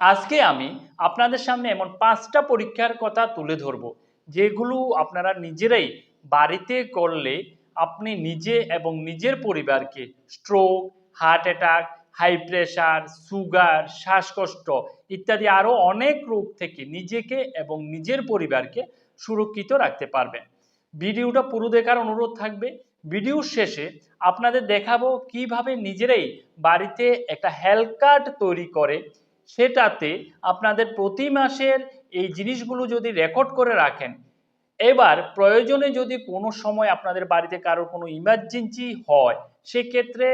আজকে আমি আপনাদের সামনে এমন পাঁচটা পরীক্ষার কথা তুলে ধরব, যেগুলো আপনারা নিজেরাই বাড়িতে করলে আপনি নিজে এবং নিজের পরিবারকে stroke heart attack high pressure sugar শ্বাসকষ্ট ইত্যাদি আরও অনেক রোগ থেকে নিজেকে এবং নিজের পরিবারকে সুরক্ষিত রাখতে পারবেন। ভিডিওটা পুরো দেখার অনুরোধ থাকবে। ভিডিওর শেষে আপনাদের দেখাবো কীভাবে নিজেরাই বাড়িতে একটা হেলথ কার্ড তৈরি করে সেটাতে আপনাদের প্রতি মাসের এই জিনিসগুলো যদি রেকর্ড করে রাখেন, এবার প্রয়োজনে যদি কোনো সময় আপনাদের বাড়িতে কারোর কোনো ইমার্জেন্সি হয়, সেক্ষেত্রে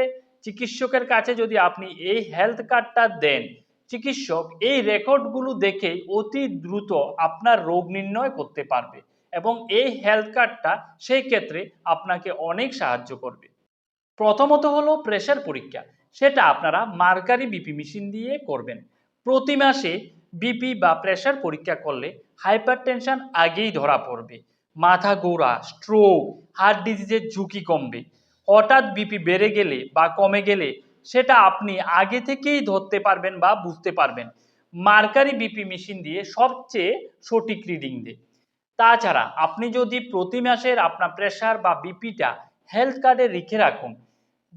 চিকিৎসকের কাছে যদি আপনি এই হেলথ কার্ডটা দেন, চিকিৎসক এই রেকর্ডগুলো দেখে অতি দ্রুত আপনার রোগ নির্ণয় করতে পারবে এবং এই হেলথ কার্ডটা সেই ক্ষেত্রে আপনাকে অনেক সাহায্য করবে। প্রথমত হলো প্রেশার পরীক্ষা, সেটা আপনারা মার্কারি বিপি মেশিন দিয়ে করবেন। প্রতি মাসে বিপি বা প্রেশার পরীক্ষা করলে হাইপার টেনশন আগেই ধরা পড়বে। মাথা গোড়া স্ট্রোক হার্ট ডিজিজের ঝুঁকি কমবে। হঠাৎ বিপি বেড়ে গেলে বা কমে গেলে সেটা আপনি আগে থেকেই ধরতে পারবেন বা বুঝতে পারবেন। মার্কারি বিপি মেশিন দিয়ে সবচেয়ে সঠিক রিডিং দেয় তাছাড়া আপনি যদি প্রতি মাসের আপনার প্রেশার বা বিপিটা হেলথ কার্ডে লিখে রাখুন,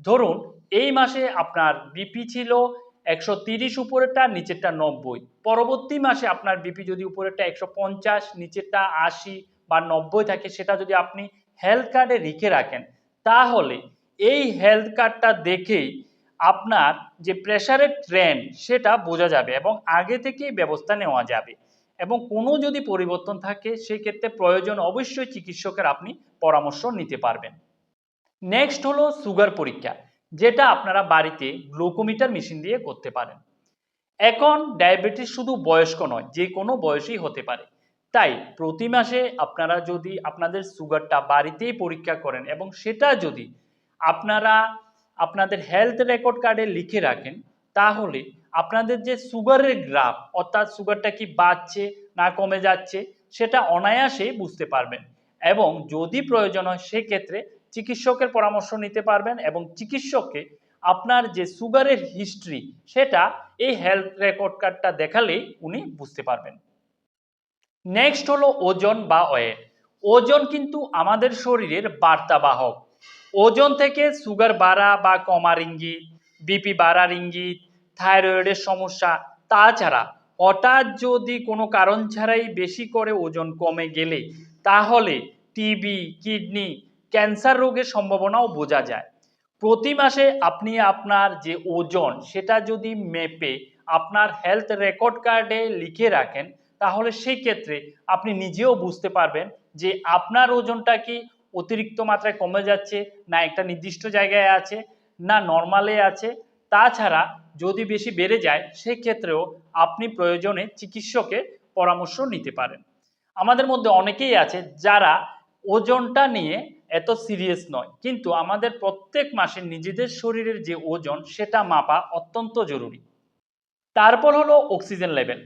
ধরুন এই মাসে আপনার বিপি ছিল একশো তিরিশ উপরেরটা, নিচেরটা নব্বই। পরবর্তী মাসে আপনার বিপি যদি উপরেরটা একশো পঞ্চাশ, নিচেরটা আশি বা নব্বই থাকে, সেটা যদি আপনি হেলথ কার্ডে লিখে রাখেন, তাহলে এই হেলথ কার্ডটা দেখেই আপনার যে প্রেশারের ট্রেন্ড সেটা বোঝা যাবে এবং আগে থেকেই ব্যবস্থা নেওয়া যাবে। এবং কোনো যদি পরিবর্তন থাকে, সেক্ষেত্রে প্রয়োজন অবশ্যই চিকিৎসকের আপনি পরামর্শ নিতে পারবেন। নেক্সট হলো সুগার পরীক্ষা। যেটা আপনারা বাড়িতে গ্লুকোমিটার মেশিন দিয়ে করতে পারেন। এখন ডায়াবেটিস শুধু বয়স্ক নয়, যে কোনো বয়সেই হতে পারে। তাই প্রতি মাসে আপনারা যদি আপনাদের সুগারটা বাড়িতেই পরীক্ষা করেন এবং সেটা যদি আপনারা আপনাদের হেলথ রেকর্ড কার্ডে লিখে রাখেন, তাহলে আপনাদের যে সুগারের গ্রাফ, অর্থাৎ সুগারটা কি বাড়ছে না কমে যাচ্ছে, সেটা অনায়াসে বুঝতে পারবেন। এবং যদি প্রয়োজন হয়, সেক্ষেত্রে চিকিৎসকের পরামর্শ নিতে পারবেন এবং চিকিৎসককে আপনার যে সুগারের হিস্ট্রি, সেটা এই হেলথ রেকর্ড কার্ডটা দেখালেই উনি বুঝতে পারবেন। নেক্সট হলো ওজন বা ওয়েট ওজন কিন্তু আমাদের শরীরের বার্তাবাহক। ওজন থেকে সুগার বাড়া বা কমার ইঙ্গিত, বিপি বাড়ার ইঙ্গিত, থাইরয়েডের সমস্যা, তাছাড়া হঠাৎ যদি কোনো কারণ ছাড়াই বেশি করে ওজন কমে গেলে, তাহলে টিবি, কিডনি ক্যান্সার রোগের সম্ভাবনাও বোঝা যায়। প্রতি মাসে আপনি আপনার যে ওজন, সেটা যদি মেপে আপনার হেলথ রেকর্ড কার্ডে লিখে রাখেন, তাহলে সেই ক্ষেত্রে আপনি নিজেও বুঝতে পারবেন যে আপনার ওজনটা কি অতিরিক্ত মাত্রায় কমে যাচ্ছে, না একটা নির্দিষ্ট জায়গায় আছে, না নর্মালে আছে। তাছাড়া যদি বেশি বেড়ে যায় সেই ক্ষেত্রেও আপনি প্রয়োজনে চিকিৎসকের পরামর্শ নিতে পারেন। আমাদের মধ্যে অনেকেই আছে যারা ওজনটা নিয়ে এত সিরিয়াস নয়। কিন্তু আমাদের প্রত্যেক মাসে নিজেদের শরীরের যে ওজন, সেটা মাপা অত্যন্ত জরুরি। তারপর হলো অক্সিজেন লেভেল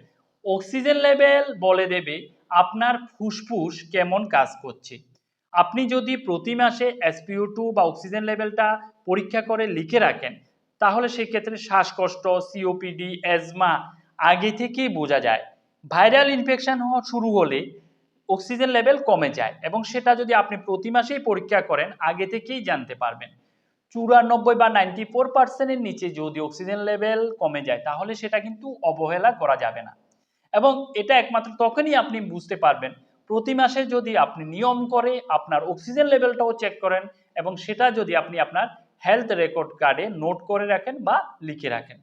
অক্সিজেন লেভেল বলে দেবে আপনার ফুসফুস কেমন কাজ করছে। আপনি যদি প্রতি মাসে এসপিও টু বা অক্সিজেন লেভেলটা পরীক্ষা করে লিখে রাখেন, তাহলে সেক্ষেত্রে শ্বাসকষ্ট সিওপিডি অ্যাজমা আগে থেকেই বোঝা যায়। ভাইরাল ইনফেকশন হওয়া শুরু হলে অক্সিজেন লেভেল কমে যায় এবং সেটা যদি আপনি প্রতি মাসেই পরীক্ষা করেন, আগে থেকেই জানতে পারবেন। চুরানব্বই বা নাইনটি ফোর পার্সেন্টের নিচে যদি অক্সিজেন লেভেল কমে যায়, তাহলে সেটা কিন্তু অবহেলা করা যাবে না। এবং এটা একমাত্র তখনই আপনি বুঝতে পারবেন, প্রতি মাসে যদি আপনি নিয়ম করে আপনার অক্সিজেন লেভেলটাও চেক করেন এবং সেটা যদি আপনি আপনার হেলথ রেকর্ড কার্ডে নোট করে রাখেন বা লিখে রাখেন।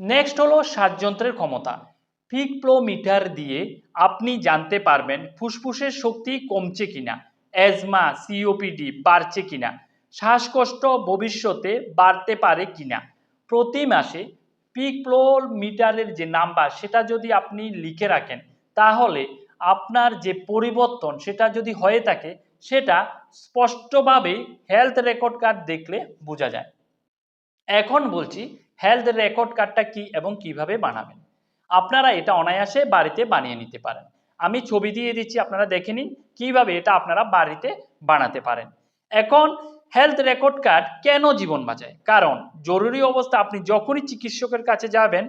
নেক্সট হলো শ্বাসযন্ত্রের ক্ষমতা। পিক মিটার দিয়ে আপনি জানতে পারবেন ফুসফুসের শক্তি কমছে কিনা, অ্যাজমা সিওপিডি বাড়ছে কিনা, শ্বাসকষ্ট ভবিষ্যতে বাড়তে পারে কিনা। প্রতি মাসে মিটারের যে নাম্বার, সেটা যদি আপনি লিখে রাখেন, তাহলে আপনার যে পরিবর্তন সেটা যদি হয়ে থাকে, সেটা স্পষ্টভাবে হেলথ রেকর্ড কার্ড দেখলে বোঝা যায়। এখন বলছি হেলথ রেকর্ড কার্ডটা কি এবং কীভাবে বানাবেন? আপনারা এটা অনায়াসে বাড়িতে বানিয়ে নিতে পারেন। আমি ছবি দিয়ে দিচ্ছি, আপনারা দেখে নিন কীভাবে এটা আপনারা বাড়িতে বানাতে পারেন। এখন হেলথ রেকর্ড কার্ড কেন জীবন বাঁচায়? কারণ জরুরি অবস্থা, আপনি যখনই চিকিৎসকের কাছে যাবেন,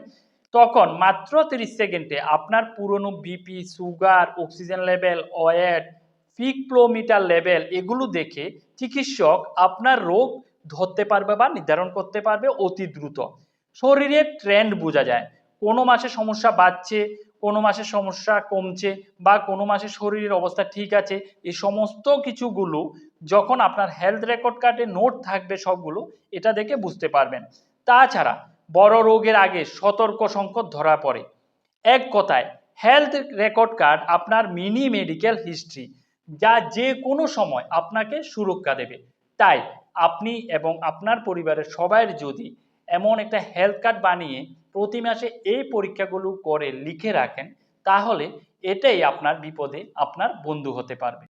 তখন মাত্র তিরিশ সেকেন্ডে আপনার পুরনো BP sugar oxygen level weight peak flow meter level এগুলো দেখে চিকিৎসক আপনার রোগ ধরতে পারবে বা নির্ধারণ করতে পারবে অতি দ্রুত। শরীরের ট্রেন্ড বোঝা যায়। কোনো মাসে সমস্যা বাড়ছে, কোনো মাসে সমস্যা কমছে বা কোনো মাসে শরীরের অবস্থা ঠিক আছে, এই সমস্ত কিছুগুলো যখন আপনার হেলথ রেকর্ড কার্ডে নোট থাকবে সবগুলো, এটা দেখে বুঝতে পারবেন। তাছাড়া বড় রোগের আগে সতর্ক সংকট ধরা পড়ে। এক কথায় হেলথ রেকর্ড কার্ড আপনার মিনি মেডিকেল হিস্ট্রি যা যে কোনো সময় আপনাকে সুরক্ষা দেবে। তাই আপনি এবং আপনার পরিবারের সবাই যদি এমন একটা হেলথ কার্ড বানিয়ে প্রতি মাসে এই পরীক্ষাগুলো করে লিখে রাখেন, তাহলে এটাই আপনার বিপদে আপনার বন্ধু হতে পারবে।